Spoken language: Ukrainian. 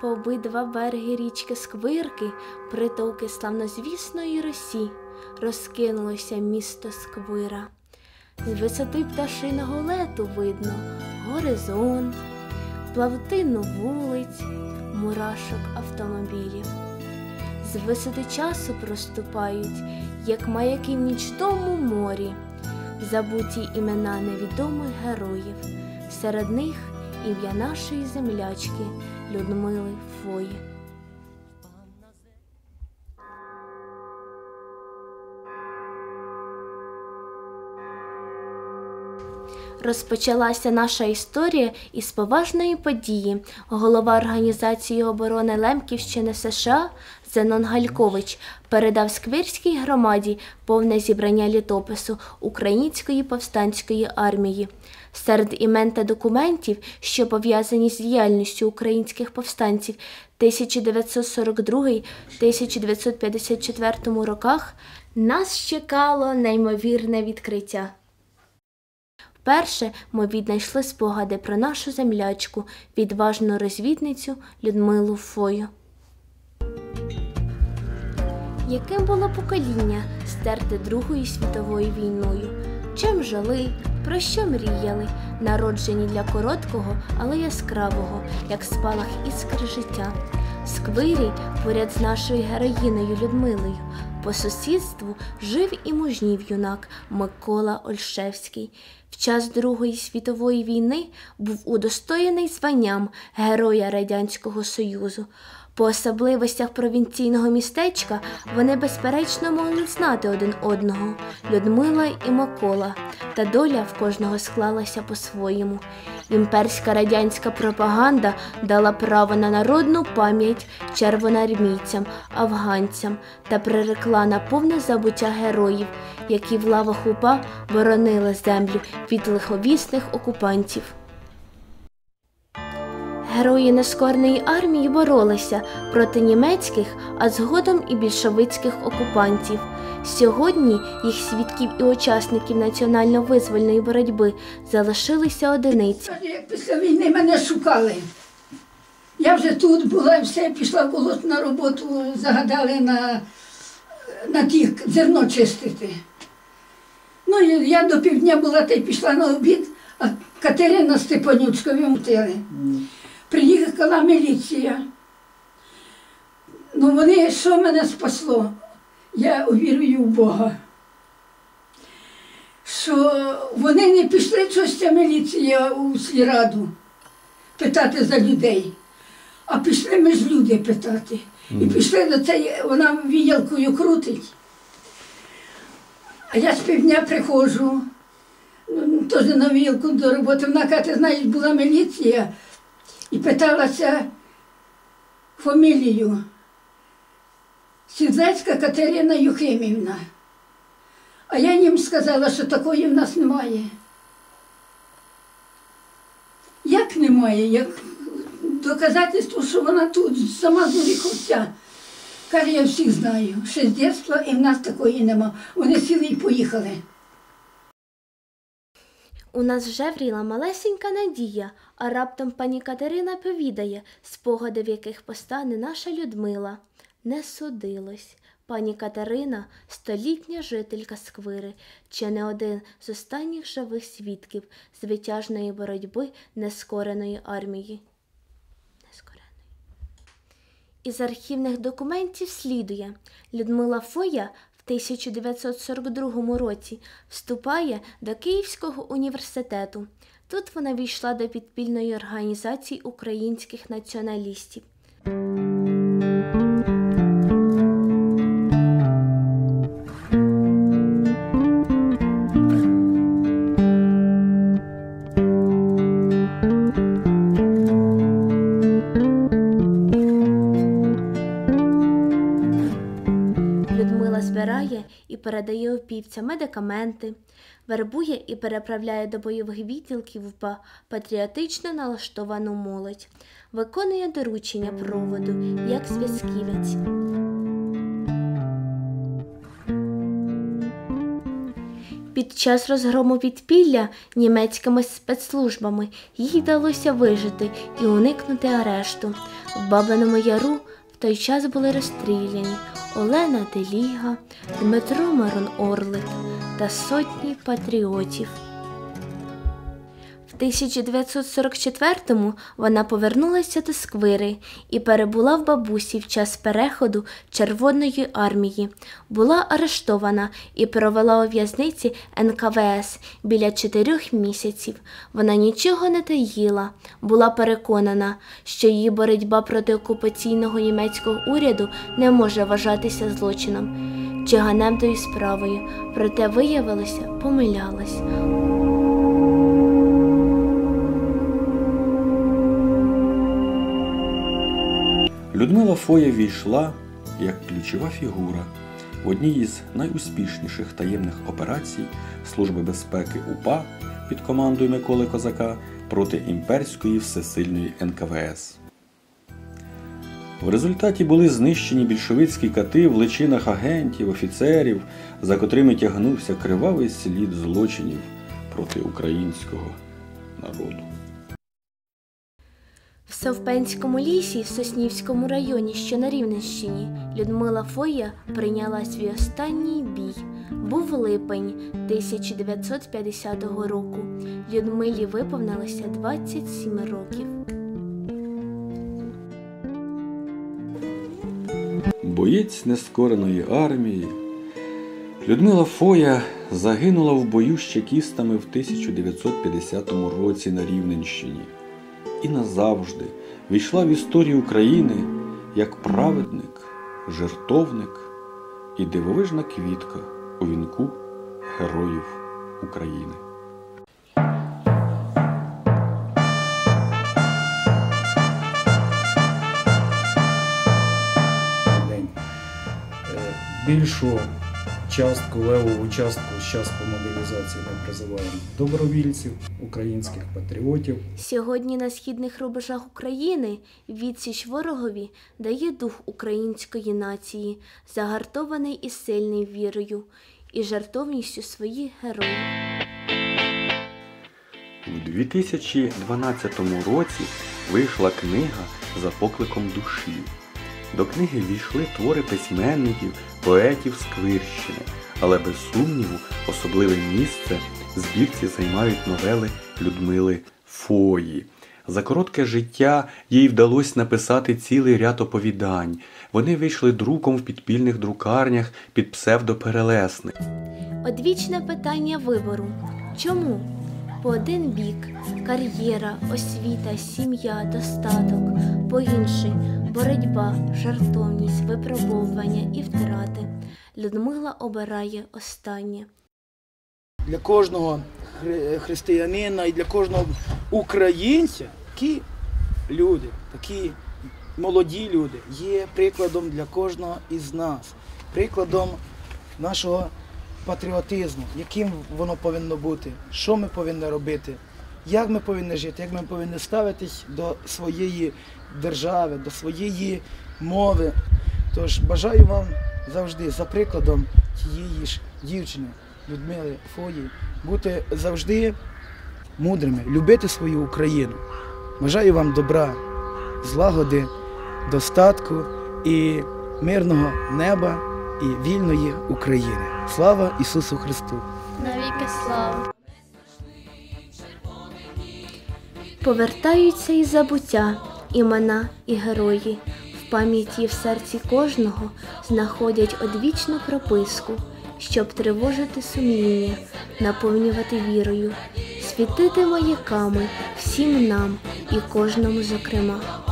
по обидва береги річки Сквирки, притоки славнозвісної Росі, розкинулося місто Сквира. З висоти пташиного лету видно горизонт, плавтину вулиць, мурашок автомобілів. З висоти часу проступають, як маяки в нічному морі, забуті імена невідомих героїв, серед них ім'я нашої землячки Людмили Фої. Розпочалася наша історія із поважної події. Голова Організації оборони Лемківщини США Зенон Галькович передав Сквирській громаді повне зібрання літопису Української повстанської армії. Серед імен та документів, що пов'язані з діяльністю українських повстанців 1942-1954 роках, нас чекало неймовірне відкриття. Вперше ми віднайшли спогади про нашу землячку, відважну розвідницю Людмилу Фою. Яким було покоління стерте Другою світовою війною? Чим жили, про що мріяли, народжені для короткого, але яскравого, як спалах іскри життя. Сквирі поряд з нашою героїною Людмилою. По сусідству жив і мужнів юнак Микола Ольшевський. В час Другої світової війни був удостоєний званням Героя Радянського Союзу. По особливостях провінційного містечка вони безперечно могли знати один одного Людмила і Микола, та доля в кожного склалася по-своєму. Імперська радянська пропаганда дала право на народну пам'ять червоноармійцям, афганцям та прирекла на повне забуття героїв, які в лавах УПА боронили землю від лиховісних окупантів. Герої нескорної армії боролися проти німецьких, а згодом і більшовицьких окупантів. Сьогодні їх свідків і учасників національно-визвольної боротьби залишилися одиниці. Після війни мене шукали. Я вже тут була, все, пішла на роботу, загадали на, на ті зерно чистити. Ну, я до півдня була та й пішла на обід, а Катерина Степанючка вимутили. Приїхала міліція. Ну, вони, що мене спасло? Я увірую в Бога. Що вони не пішли щось ця міліція у сільраду питати за людей, а пішли ми ж люди питати. І пішли до цієї, вона віялкою крутить. А я з півдня приходжу, ну, теж на вілку до роботи. Вона каже, ти знаєш, була міліція і питалася фамілію. Сідлецька Катерина Юхимівна. А я їм сказала, що такої в нас немає. Як немає? Як доказательство, що вона тут, сама з Оріховця. Каже, я всіх знаю. Ще з дитинства і в нас такої нема. Вони сіли і поїхали. У нас вже вріла малесенька надія, а раптом пані Катерина повідає, спогади, в яких постане наша Людмила. Не судилось. Пані Катерина столітня жителька Сквири, чи не один з останніх живих свідків звитяжної боротьби нескореної армії. Із архівних документів слідує Людмила Фоя в 1942 році вступає до Київського університету. Тут вона війшла до підпільної організації українських націоналістів. Передає опівцям медикаменти, вербує і переправляє до бойових відділків УПА патріотично налаштовану молодь, виконує доручення проводу як зв'язківець. Під час розгрому підпілля німецькими спецслужбами їй вдалося вижити і уникнути арешту. В Бабиному Яру в той час були розстріляні Олена Деліга, Дмитро Марон Орлик та сотні патріотів. В 1944-му вона повернулася до Сквири і перебула в бабусі в час переходу Червоної армії. Була арештована і провела у в'язниці НКВС біля чотирьох місяців. Вона нічого не таїла, була переконана, що її боротьба проти окупаційного німецького уряду не може вважатися злочином чи ганебною справою, проте виявилося, помилялась. Людмила Фоя війшла як ключова фігура в одній із найуспішніших таємних операцій Служби безпеки УПА під командою Миколи Козака проти імперської всесильної НКВС. В результаті були знищені більшовицькі кати в личинах агентів, офіцерів, за котрими тягнувся кривавий слід злочинів проти українського народу. В Совпенському лісі в Соснівському районі, що на Рівненщині, Людмила Фоя прийняла свій останній бій. Був липень 1950 року. Людмилі виповнилося 27 років. Боєць нескореної армії. Людмила Фоя загинула в бою з чекістами в 1950 році на Рівненщині і назавжди війшла в історію України як праведник, жертовник і дивовижна квітка у вінку героїв України. Е, Більшу частку, левову частку зараз по мобілізації ми призиваємо добровільців, українських патріотів. Сьогодні на східних рубежах України відсіч ворогові дає дух української нації, загартований і сильний вірою і жартовністю своїх героїв. У 2012 році вийшла книга за покликом душі. До книги війшли твори письменників, поетів Сквирщини, але без сумніву особливе місце збірці займають новели Людмили Фої. За коротке життя їй вдалося написати цілий ряд оповідань. Вони вийшли друком в підпільних друкарнях під псевдоперелесник. Одвічне питання вибору. Чому? По один бік кар'єра, освіта, сім'я, достаток, по інший боротьба, жартовність, випробовування і втрати. Людмила обирає останнє. для кожного хри- християнина і для кожного українця такі люди, такі молоді люди є прикладом для кожного із нас, прикладом нашого патріотизму, яким воно повинно бути, що ми повинні робити, як ми повинні жити, як ми повинні ставитись до своєї держави, до своєї мови. Тож бажаю вам завжди за прикладом тієї ж дівчини Людмили Фої бути завжди мудрими, любити свою Україну. Бажаю вам добра, злагоди, достатку і мирного неба і вільної України. Слава Ісусу Христу! Навіки слава. Повертаються із забуття імена і герої. В пам'яті і в серці кожного знаходять одвічну прописку, щоб тривожити сумління, наповнювати вірою, світити маяками всім нам і кожному зокрема.